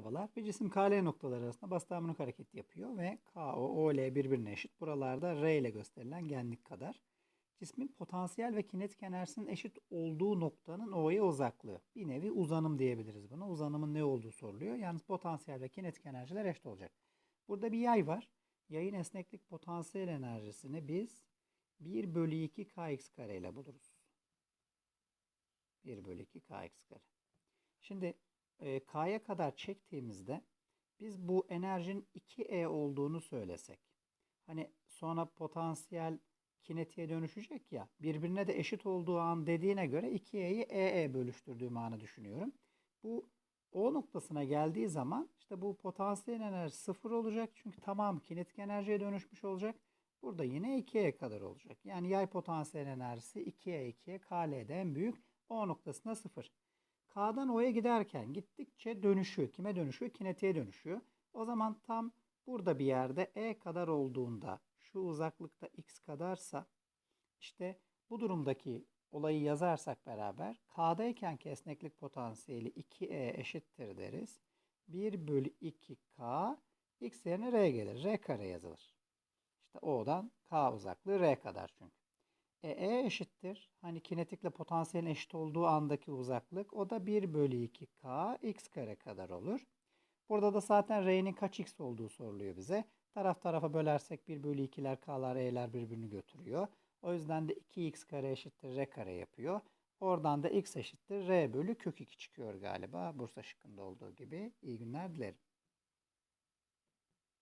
Merhabalar. Bir cisim KL noktaları arasında basit harmonik hareket yapıyor ve KO, OL birbirine eşit. Buralarda R ile gösterilen genlik kadar. Cismin potansiyel ve kinetik enerjisinin eşit olduğu noktanın O'ya uzaklığı. Bir nevi uzanım diyebiliriz buna. Uzanımın ne olduğu soruluyor. Yalnız potansiyel ve kinetik enerjiler eşit olacak. Burada bir yay var. Yayın esneklik potansiyel enerjisini biz 1 bölü 2 kx kare ile buluruz. 1 bölü 2 kx kare. Şimdi e, K'ya kadar çektiğimizde biz bu enerjinin 2E olduğunu söylesek. Hani sonra potansiyel kinetiğe dönüşecek ya. Birbirine de eşit olduğu an dediğine göre 2E'yi EE bölüştürdüğüm anı düşünüyorum. Bu O noktasına geldiği zaman işte bu potansiyel enerji sıfır olacak. Çünkü tamam kinetik enerjiye dönüşmüş olacak. Burada yine 2E kadar olacak. Yani yay potansiyel enerjisi 2E 2E KL'de en büyük. O noktasında sıfır. K'dan O'ya giderken gittikçe dönüşüyor. Kime dönüşüyor? Kinetiğe dönüşüyor. O zaman tam burada bir yerde E kadar olduğunda şu uzaklıkta X kadarsa işte bu durumdaki olayı yazarsak beraber K'dayken esneklik potansiyeli 2E eşittir deriz. 1 bölü 2K X yerine R gelir. R kare yazılır. İşte O'dan K uzaklığı R kadar çünkü. E, e eşittir. Hani kinetikle potansiyelin eşit olduğu andaki uzaklık. O da 1 bölü 2K x kare kadar olur. Burada da zaten R'nin kaç x olduğu soruluyor bize. Taraf tarafa bölersek 1 bölü 2'ler K'lar E'ler birbirini götürüyor. O yüzden de 2x kare eşittir R kare yapıyor. Oradan da x eşittir R bölü kök 2 çıkıyor galiba. Bursa şıkkında olduğu gibi. İyi günler dilerim.